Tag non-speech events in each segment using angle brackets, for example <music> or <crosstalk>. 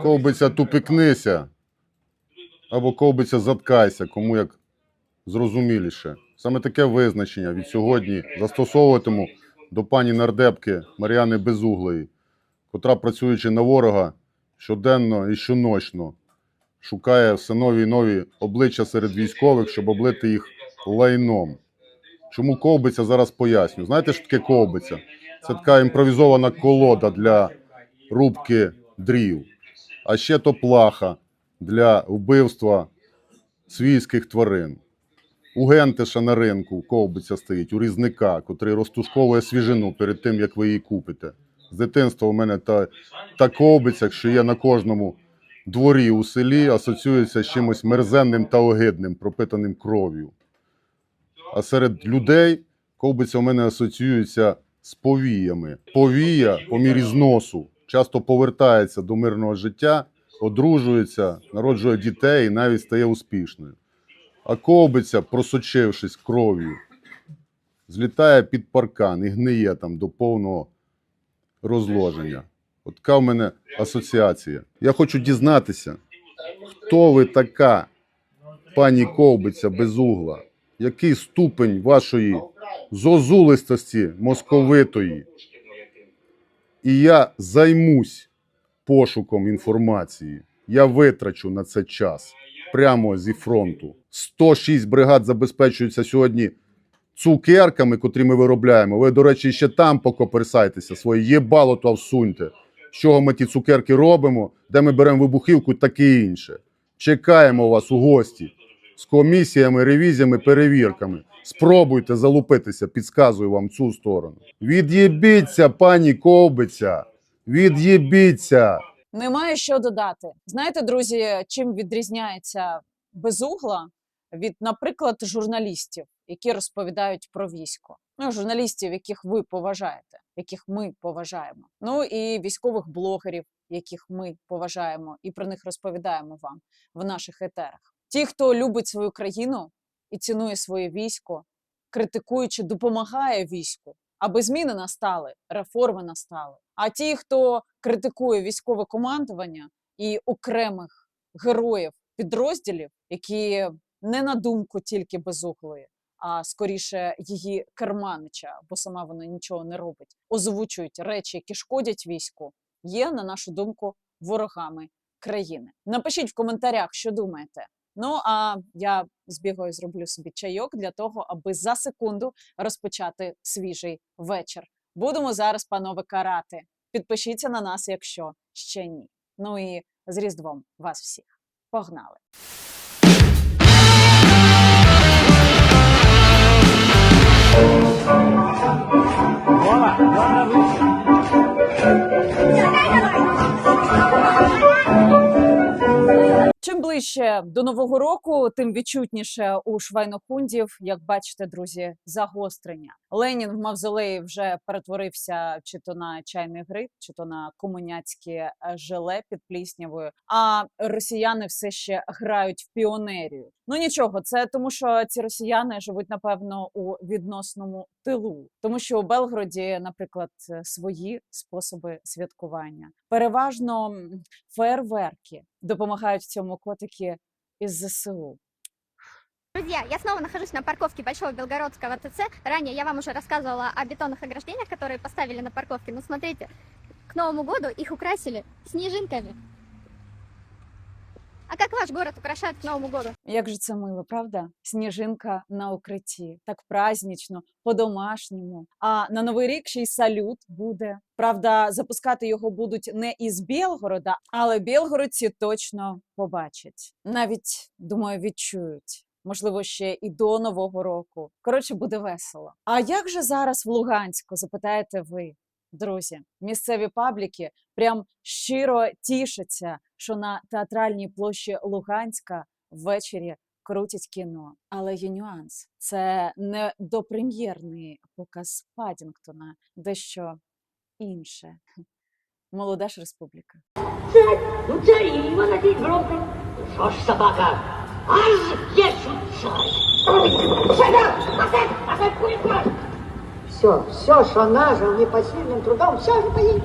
Ковбиця тупікнися або ковбиця заткайся, кому як зрозуміліше. Саме таке визначення від сьогодні застосовуватиму до пані нардепки Мар'яни Безуглої, котра, працюючи на ворога, щоденно і щоночно шукає все нові і нові обличчя серед військових, щоб облити їх лайном. Чому ковбиця зараз поясню? Знаєте, що таке ковбиця? Це така імпровізована колода для рубки дрів, а ще то плаха для вбивства свійських тварин. У гентиша на ринку ковбиця стоїть, у різника, котрий розтушковує свіжину перед тим, як ви її купите. З дитинства у мене та, та ковбиця, що є на кожному дворі у селі, асоціюється з чимось мерзенним та огидним, пропитаним кров'ю. А серед людей ковбиця у мене асоціюється з повіями. Повія по мірі зносу часто повертається до мирного життя, одружується, народжує дітей і навіть стає успішною. А ковбиця, просочившись кров'ю, злітає під паркан і гниє там до повного розложення. От така в мене асоціація. Я хочу дізнатися, хто ви така, пані ковбиця безугла? Який ступень вашої зозулистості московитої? І я займусь пошуком інформації. Я витрачу на це час прямо зі фронту. 106 бригад забезпечуються сьогодні цукерками, котрі ми виробляємо. Ви, до речі, ще там покоперсайтеся, своє єбало то всуньте. З чого ми ті цукерки робимо, де ми беремо вибухівку, таке інше. Чекаємо вас у гості з комісіями, ревізіями, перевірками. Спробуйте залупитися, підказую вам цю сторону. Від'єбіться, пані Ковбиця! Від'єбіться! Немає що додати. Знаєте, друзі, чим відрізняється безугла від, наприклад, журналістів, які розповідають про військо? Ну, журналістів, яких ви поважаєте, яких ми поважаємо. Ну і військових блогерів, яких ми поважаємо, і про них розповідаємо вам в наших етерах. Ті, хто любить свою країну і цінує своє військо, критикуючи, допомагає війську, аби зміни настали, реформи настали. А ті, хто критикує військове командування і окремих героїв підрозділів, які не на думку тільки безуглої, а скоріше її керманича, бо сама вона нічого не робить, озвучують речі, які шкодять війську, є, на нашу думку, ворогами країни. Напишіть в коментарях, що думаєте. Ну а я збігаю, зроблю собі чайок для того, аби за секунду розпочати свіжий вечір. Будемо зараз, панове, карати. Підпишіться на нас, якщо ще ні. Ну і з Різдвом вас всіх. Погнали! Чим ближче до нового року, тим відчутніше у швайнохундів, як бачите, друзі, загострення. Ленін в мавзолеї вже перетворився чи то на чайний гриб, чи то на комуняцьке желе під пліснявою. А росіяни все ще грають в піонерію. Ну нічого, це тому, що ці росіяни живуть напевно у відносному тилу, тому що у Белгороді, наприклад, е, свої способи святкування. Переважно м, фейерверки допомагають в цьому котики із ЗСУ. Друзья, я снова нахожусь на парковке Большого Белгородского ТЦ. Ранее я вам уже рассказывала о бетонных ограждениях, которые поставили на парковке. Ну, смотрите, к Новому году их украсили снежинками. А как ваш город украшают к Новому году? Як же це мило, правда? Сніжинка на укритті, так празднично, по-домашньому. А на новий рік ще й салют буде. Правда, запускати його будуть не із Білгорода, але білгородці точно побачать. Навіть думаю, відчують. Можливо, ще і до нового року. Коротше, буде весело. А як же зараз в Луганську? Запитаєте ви, друзі? Місцеві пабліки прям щиро тішаться, що на театральній площі Луганська ввечері крутять кіно. Але є нюанс: це не допрем'єрний показ Падінгтона, дещо інше. Молода ж республіка. Ну це Іва на день громко. Що ж собака? Аж є цар. Сюда! Назад! Назад, куликуль! Все, все, что нажил непосильным трудом, все же поедет.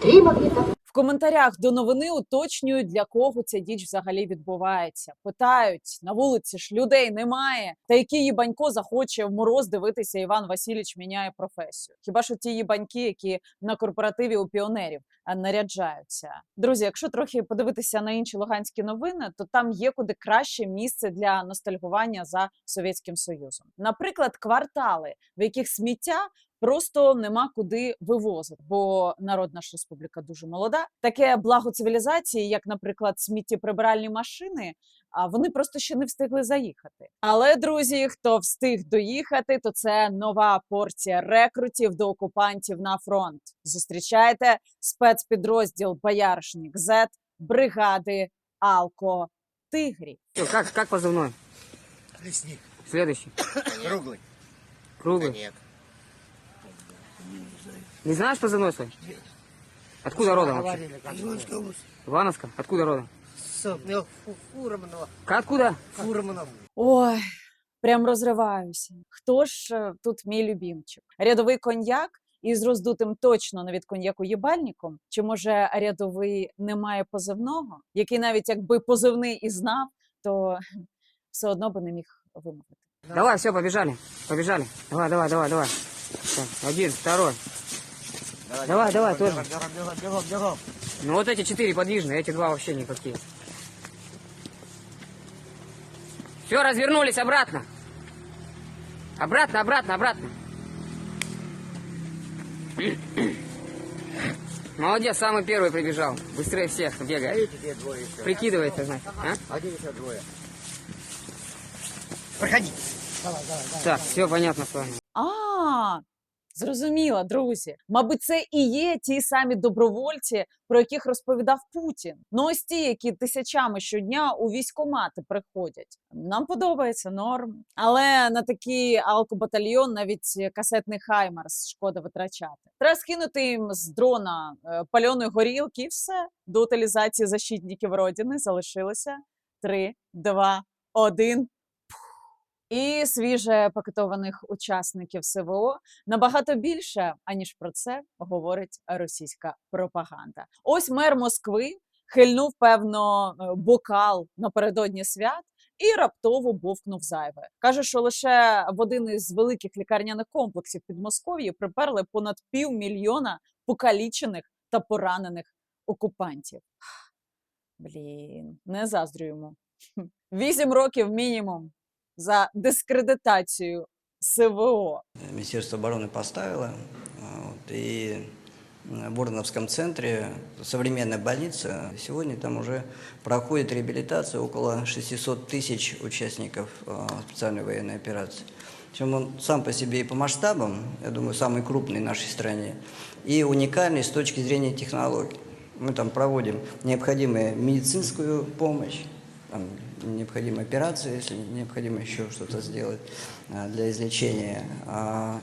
Три магнита. Коментарях до новини уточнюють, для кого ця діч взагалі відбувається. Питають на вулиці ж людей немає. Та який їбанько захоче в мороз дивитися, Іван Васильович міняє професію. Хіба що ті їбаньки, які на корпоративі у піонерів а, наряджаються. Друзі, якщо трохи подивитися на інші луганські новини, то там є куди краще місце для ностальгування за совєтським союзом. Наприклад, квартали, в яких сміття просто нема куди вивозити, бо народна ж республіка дуже молода. Таке благо цивілізації, як, наприклад, сміттєприбиральні машини, а вони просто ще не встигли заїхати. Але друзі, хто встиг доїхати, то це нова порція рекрутів до окупантів на фронт. Зустрічайте спецпідрозділ Бояршнік З бригади Алко Тигрів. Всё, как, как позывной? Лесник. Следующий. Круглый. Круглый. Нет. Не знаешь позывной свой? Откуда родом вообще? Ивановская область. Ивановска? Откуда родом? С э, Фурманова. Откуда? Фурманов. Ой, прям розриваюся. Хто ж е, тут мій любімчик? Рядовий коньяк із роздутим точно не від коньяку їбальником? Чи може рядовий не має позивного, який навіть якби позивний і знав, то <laughs> все одно би не міг вимовити. Давай, все, побежали. Побежали. Давай, давай, давай, давай. Один, второй. Давай, давай, тоже. Бегом, бегом, бегом, бегом. Ну вот эти четыре подвижные, эти два вообще никакие. Все, развернулись обратно. Обратно, обратно, обратно. Молодец, самый первый прибежал. Быстрее всех бегает. Прикидывается, значит. А? Где еще двое? Проходи. Давай, давай, давай. Так, все понятно с вами. А, зрозуміла, друзі. Мабуть, це і є ті самі добровольці, про яких розповідав Путін. Ну, ось ті, які тисячами щодня у військомати приходять. Нам подобається норм. Але на такий алкобатальйон навіть касетний хаймарс шкода витрачати. Треба скинути їм з дрона е, пальоної горілки, і все до утилізації защитників родини залишилося три, два, один. І свіже пакетованих учасників СВО набагато більше, аніж про це говорить російська пропаганда. Ось мер Москви хильнув певно е, бокал напередодні свят і раптово бовкнув зайве. каже, що лише в один із великих лікарняних комплексів Підмосков'ї приперли понад півмільйона покалічених та поранених окупантів. Блін, не заздрю йому. Вісім років мінімум за дискредитацію СВО. Министерство обороны поставило. а, вот, И в Бурновском центре современная больница. Сегодня там уже проходит реабилитация около 600 тысяч участников а, специальной военной операции. Причем он сам по себе и по масштабам, я думаю, самый крупный в нашей стране, и уникальный с точки зрения технологий. Мы там проводим необходимую медицинскую помощь, там, необходимые операции, если необходимо еще что-то сделать для излечения.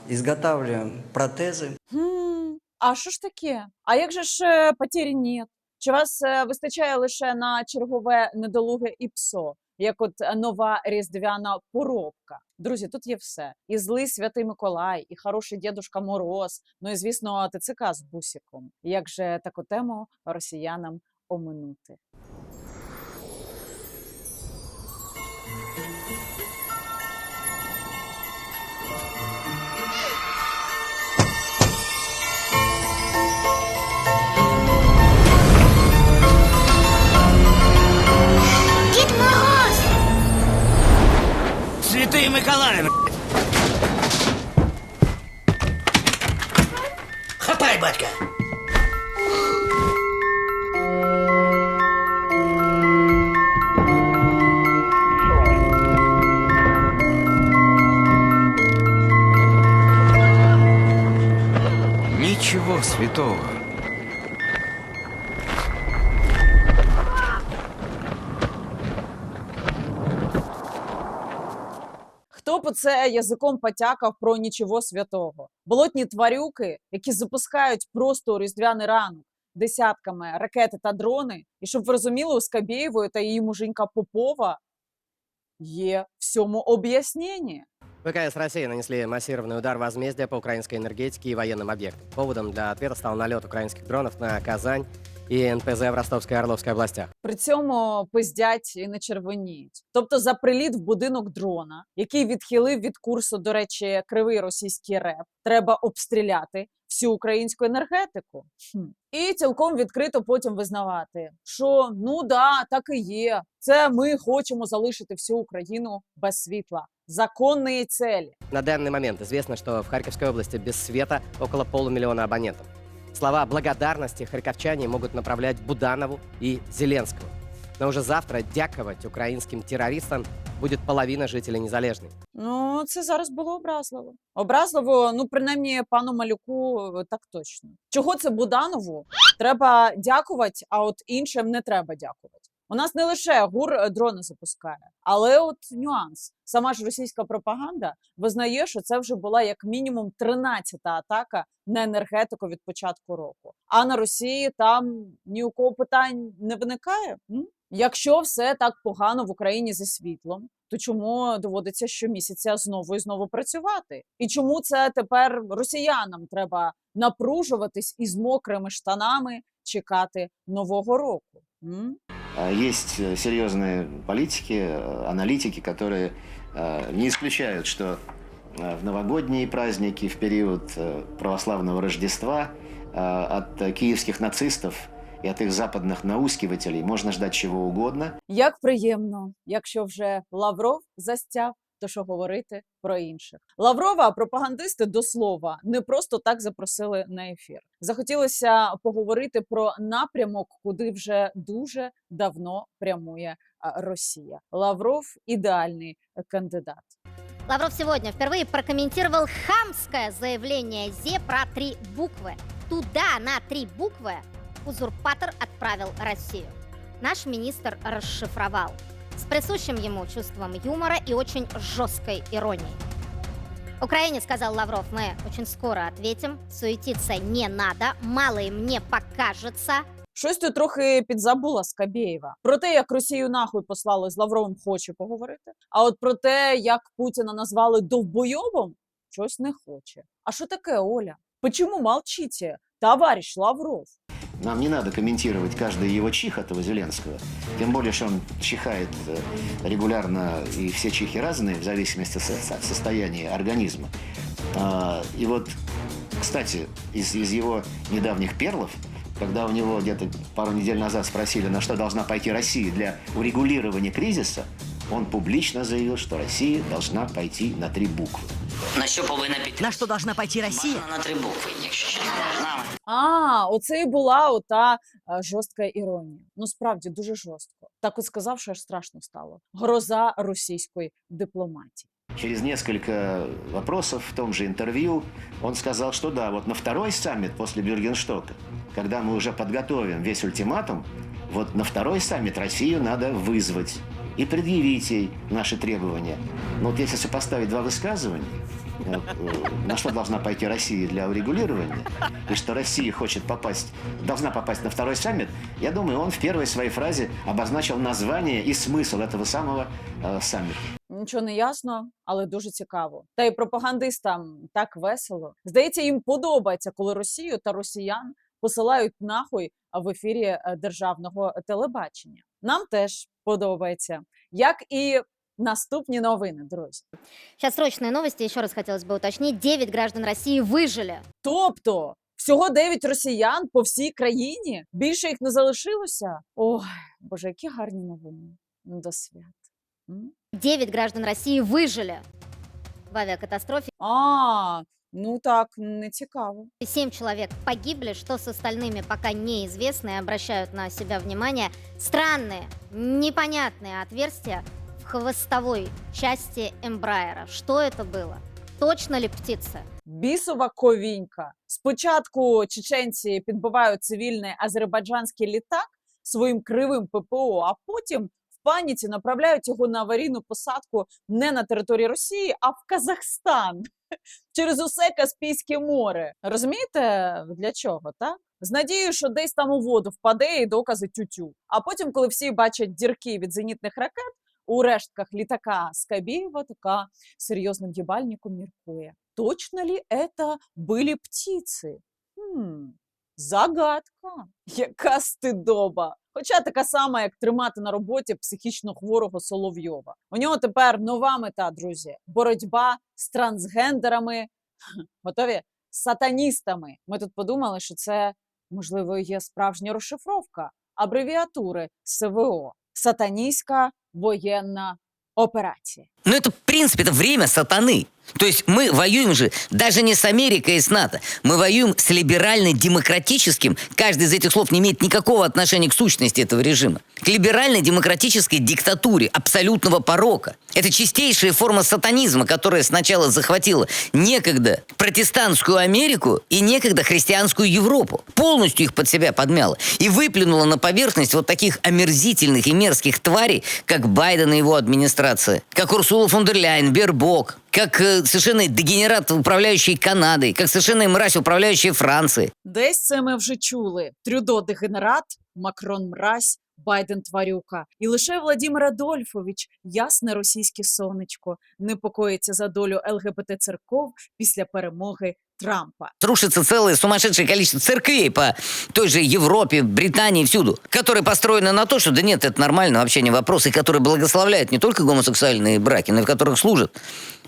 Изготавливаем протезы. Хм, а що ж таке? А як же ж е, потері нет? Чи вас е, вистачає лише на чергове недолуге і псо, як от нова різдвяна поробка? Друзі, тут є все: і злий святий Миколай, і хороший дідушка Мороз, ну і звісно, ТЦК з бусиком. Як же таку тему росіянам оминути? Святые Миколаевы. Хапай, батька. Ничего святого. це язиком потякав про нічого святого? Болотні тварюки, які запускають просто у різдвяний ранок десятками ракети та дрони, і щоб ви розуміли, у Скабєєвої та її муженька Попова є всьому об'яснення. ВКС России нанесли массированный удар возмездия по украинской энергетике и военным объектам. Поводом для ответа стал налет украинских дронов на Казань и НПЗ в Ростовской и Орловской областях. При цьому пиздять і не червоніють. Тобто за приліт в будинок дрона, який відхилив від курсу, до речі, кривий російський реп, треба обстріляти всю українську енергетику. Хм. І цілком відкрито потім визнавати, що ну да, так і є. Це ми хочемо залишити всю Україну без світла. Законні цілі. На данный момент известно, что в Харьковской области без света около полумиллиона абонентов. Слова благодарности харьковчане могут направлять Буданову и Зеленскому. Но уже завтра дяковать украинским террористам будет половина жителей Незалежной. Ну, це зараз було образливо. Образливо, ну, принаймні, пану Малюку е, так точно. Чого це Буданову? Треба дякувати, а от іншим не треба дякувати. У нас не лише ГУР е, дрони запускає, але от нюанс. Сама ж російська пропаганда визнає, що це вже була як мінімум 13-та атака на енергетику від початку року. А на Росії там ні у кого питань не виникає. Якщо все так погано в Україні зі світлом, то чому доводиться щомісяця знову і знову працювати? І чому це тепер росіянам треба напружуватись із мокрими штанами чекати нового року? М? А, Есть э, серьезные политики, э, аналитики, которые э, не исключают, что э, в новогодние праздники, в период э, православного Рождества э, от э, киевских нацистов и от их западных наускивателей можно ждать чего угодно. Як приємно, якщо вже Лавров застяв, то що говорити про інших. Лаврова пропагандисти до слова не просто так запросили на ефір. Захотілося поговорити про напрямок, куди вже дуже давно прямує а, Росія. Лавров ідеальний е, кандидат. Лавров сегодня впервые прокомментировал хамское заявление ЗЕ про три буквы. Туда на три буквы узурпатор отправил Россию. Наш министр расшифровал с присущим ему чувством юмора и очень жесткой иронией. Украине, сказал Лавров, мы очень скоро ответим, суетиться не надо, мало им не покажется, Щось тут трохи підзабула Скабєєва. Про те, як Росію нахуй послали з Лавровим, хоче поговорити. А от про те, як Путіна назвали довбойовом, щось не хоче. А що таке, Оля? Почему молчите, товарищ Лавров? Нам не надо комментировать каждый его чих этого Зеленского. Тем более, что он чихает э, регулярно, и все чихи разные, в зависимости от состояния организма. А, И вот, кстати, из, из его недавних перлов, когда у него где-то пару недель назад спросили, на что должна пойти Россия для урегулирования кризиса, он публично заявил, что Россия должна пойти на три буквы. На що повинна піти? На что должна пойти Россия? Бажано на три букви, якщо чесно. А, оце і була ота е, жорстка іронія. Ну справді дуже жорстко. Так от сказав, що аж страшно стало. Гроза російської дипломатії. Через несколько вопросов в том же интервью он сказал, что да, вот на второй саммит после Бюргенштока, когда мы уже подготовим весь ультиматум, вот на второй саммит Россию надо вызвать и предъявить ей наши требования. Но вот если сопоставить два высказывания, э, э, на что должна пойти Россия для урегулирования, и что Россия хочет попасть, должна попасть на второй саммит, я думаю, он в первой своей фразе обозначил название и смысл этого самого э, саммита. Нічого не ясно, але дуже цікаво. Та й пропагандистам так весело. Здається, їм подобається, коли Росію та росіян посилають нахуй в ефірі е, державного телебачення. Нам теж подобається, як і наступні новини, друзі. Сейчас срочные новости, еще раз хотелось бы уточнить. 9 граждан России выжили. Тобто, всього 9 росіян по всій країні. Більше їх не залишилося. Ой, боже, які гарні новини. Ну, До свят. М? 9 граждан России выжили в авиакатастрофе. А, ну так, не цікаво. Семь человек погибли, что с остальными пока неизвестно и обращают на себя внимание странные, непонятные отверстия в хвостовой части Эмбрайера. Что это было? Точно ли птица? Бісова ковінька. Спочатку чеченці підбивають цивільний азербайджанський літак своїм кривим ППО, а потім в паніці направляють його на аварійну посадку не на території Росії, а в Казахстан <laughs> через усе Каспійське море. Розумієте для чого? Так з надією, що десь там у воду впаде і докази тютю. А потім, коли всі бачать дірки від зенітних ракет. У рештках літака Скабєєва така серйозним їбальником міркує. Точно ли это были птицы? Хм, Загадка. <laughs> Яка стидоба. Хоча така сама, як тримати на роботі психічно хворого Соловйова. У нього тепер нова мета, друзі: боротьба з трансгендерами. <laughs> Готові? Сатаністами. Ми тут подумали, що це можливо є справжня розшифровка абревіатури СВО Сатаністська воєнна операція. Ну это, в принципе, это время сатаны. То есть мы воюем же даже не с Америкой и с НАТО. Мы воюем с либерально-демократическим, каждый из этих слов не имеет никакого отношения к сущности этого режима, к либерально-демократической диктатуре абсолютного порока. Это чистейшая форма сатанизма, которая сначала захватила некогда протестантскую Америку и некогда христианскую Европу. Полностью их под себя подмяла и выплюнула на поверхность вот таких омерзительных и мерзких тварей, как Байден и его администрация, как Урсула фон дер Ляйен, Бербок, как э, совершенно дегенерат, управляющий Канадой, как совершенно мразь, управляющий Францией. Десь це ми вже чули: Трюдо дегенерат, Макрон мразь, Байден тварюка. І лише Владимир Адольфович, ясне російське сонечко, непокоїться за долю ЛГБТ церков після перемоги Трампа. Рушится целое сумасшедшее количество церквей по той же Европе, Британии, всюду, которые построены на то, что да нет, это нормально, вообще не вопрос, и которые благословляют не только гомосексуальные браки, но и в которых служат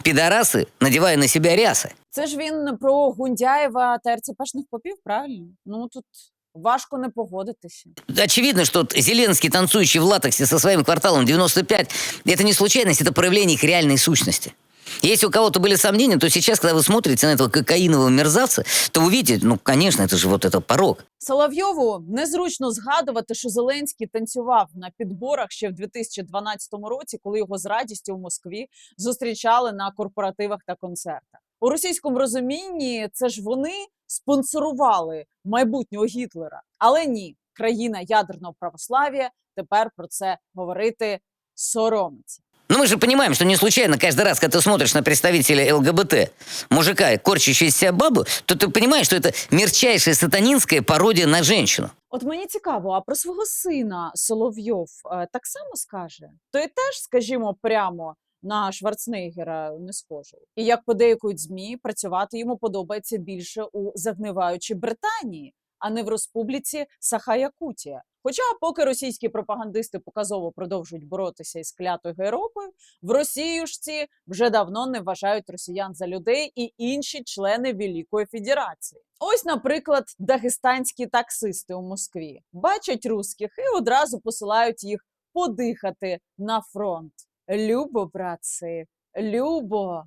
пидорасы, надевая на себя рясы. Це ж він про Гундяєва та РЦПшних попів, правильно? Ну тут важко не погодитися. Очевидно, что вот Зеленский, танцующий в латексе со своим кварталом 95, это не случайность, это проявление их реальной сущности. Если у кого-то были сомнения, то сейчас, когда вы смотрите на этого кокаинового мерзавца, то вы видите, ну, конечно, это же вот это порог. Соловйову незручно згадувати, що Зеленський танцював на підборах ще в 2012 році, коли його з радістю в Москві зустрічали на корпоративах та концертах. У російському розумінні це ж вони спонсорували майбутнього Гітлера. Але ні, країна ядерного православ'я тепер про це говорити соромиться. Но мы же понимаем, что не случайно каждый раз, когда ты смотришь на представителя ЛГБТ, мужика, корчащего из себя бабу, то ты понимаешь, что это мерчайшая сатанинская пародия на женщину. От мені цікаво, а про свого сина Соловйов е, так само скаже? Той теж, скажімо, прямо на Шварценеггера не схожий. І як подейкують змі, працювати йому подобається більше у загниваючій Британії, а не в республіці Саха-Якутія. Хоча, поки російські пропагандисти показово продовжують боротися із клятою Європою, в Росіюшці вже давно не вважають росіян за людей і інші члени Великої Федерації. Ось, наприклад, дагестанські таксисти у Москві бачать русських і одразу посилають їх подихати на фронт. Любо, братці, любо.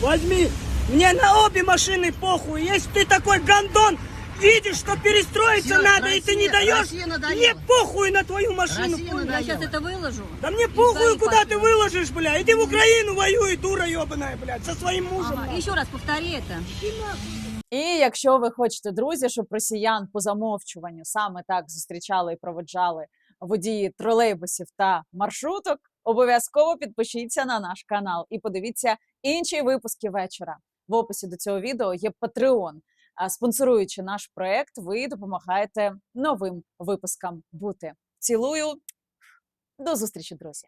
Возьми, мне на обе машины похуй. Если ты такой гандон, видишь, что перестроиться Всё, надо, и ты не Россия- даешь, Россия надоела. мне похуй на твою машину. Россия понял? надоела. Я сейчас это выложу. Да мне И похуй, дай куда ты пошли. выложишь, бля. Иди в Украину воюй, дура ебаная, блядь, со своим мужем. Ага, нахуй. Еще раз повтори это. І якщо ви хочете, друзі, щоб росіян по замовчуванню саме так зустрічали і проведжали водії тролейбусів та маршруток, обов'язково підпишіться на наш канал і подивіться інші випуски вечора. В описі до цього відео є Patreon. Спонсоруючи наш проект, ви допомагаєте новим випускам бути. Цілую. До зустрічі, друзі!